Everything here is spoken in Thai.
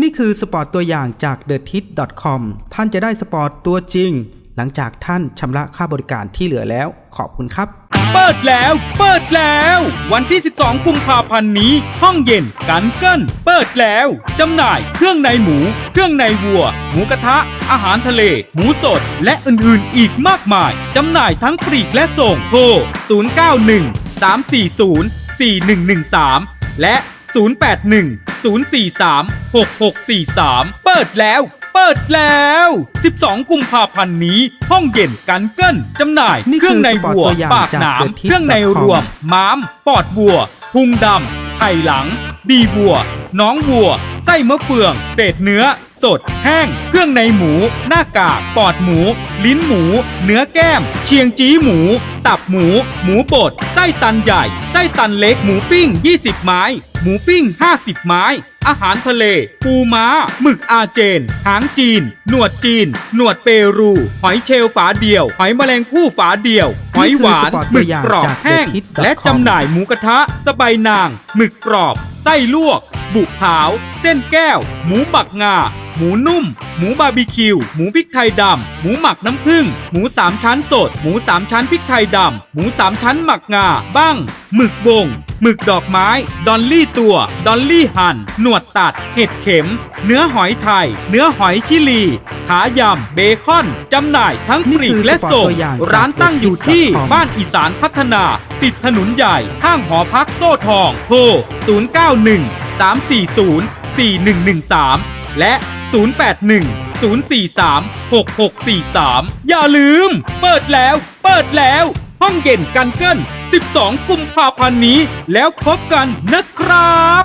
นี่คือสปอร์ตตัวอย่างจาก t h e t i t c o m ท่านจะได้สปอร์ตตัวจริง หลังจากท่านชำระค่าบริการที่เหลือแล้ว ขอบคุณครับ เปิดแล้ว เปิดแล้ว วันที่ 12 กุมภาพันธ์นี้ ห้องเย็นกันเกิ้นเปิดแล้วจำหน่ายเครื่องในหมู เครื่องในวัว หมูกระทะ อาหารทะเล หมูสด และอื่นๆ อีกมากมายจำหน่ายทั้งปลีกและส่งโทร 091 340 4113 และ 081 043 6643 เปิดแล้ว เปิดแล้ว 12 กุมภาพันธ์นี้ ห้องเย็นกันเกิ้นจำหน่าย นี่เคคือรื่องในสปอร์ตวัวตัวอย่างปากหนาม จาก The เครื่องใน Tip.com รวม ม้าม ปอดวัว พุงดำ ไข่หลัง ดีวัว น้องวัว ไส้มะเฟือง เศษเนื้อ สด แห้ง เครื่องในหมู หน้ากาก ปอดหมู ลิ้นหมู เนื้อแก้ม เชียงจี้หมู ตับหมู หมูบดไส้ตันใหญ่ ไส้ตันเล็ก หมูปิ้ง 20 ไม้ หมูปิ้ง 50 ไม้ อาหารทะเล ปูม้า หมึกอาเจน หางจีน หนวดจีน หนวดเปรู หอยเชลล์ฝาเดียว หอยแมลงภู่ฝาเดียว หอยหวานนี่คือสปอร์ตหมึกตัวอย่างกรอบจากแห้ง TheTip.com และจำหน่ายหมูกระทะ สบายนาง หมึกกรอบ ไส้ลวก บุกขาว เส้นแก้ว หมูบักงา หมูนุ่ม หมูบาร์บีคิว หมูพริกไทยดำ หมูหมักน้ำผึ้ง หมูสามชั้นสด หมูสามชั้นพริกไทยดำ หมูสามชั้นหมักงา บ้าง หมึกวง หมึกดอกไม้ ดอลลี่ตัว ดอลลี่หั่น หนวดตัด เห็ดเข็ม เนื้อหอยไทย เนื้อหอยชิลี ขายำ เบคอน จำหน่ายทั้งนี่ปลีกคือและสปอร์ตส่งตัวอย่างจากร้านตั้งอยู่ที่ TheTip.com บ้านอีสานพัฒนา ติดถนนใหญ่ข้างหอพักโซ่ทอง โทร 091 340 4113 และ 081 043 6643 อย่าลืม เปิดแล้ว เปิดแล้ว ห้องเย็นกันเกิน12 กุมภาพันธ์นี้ แล้วพบกันนะครับ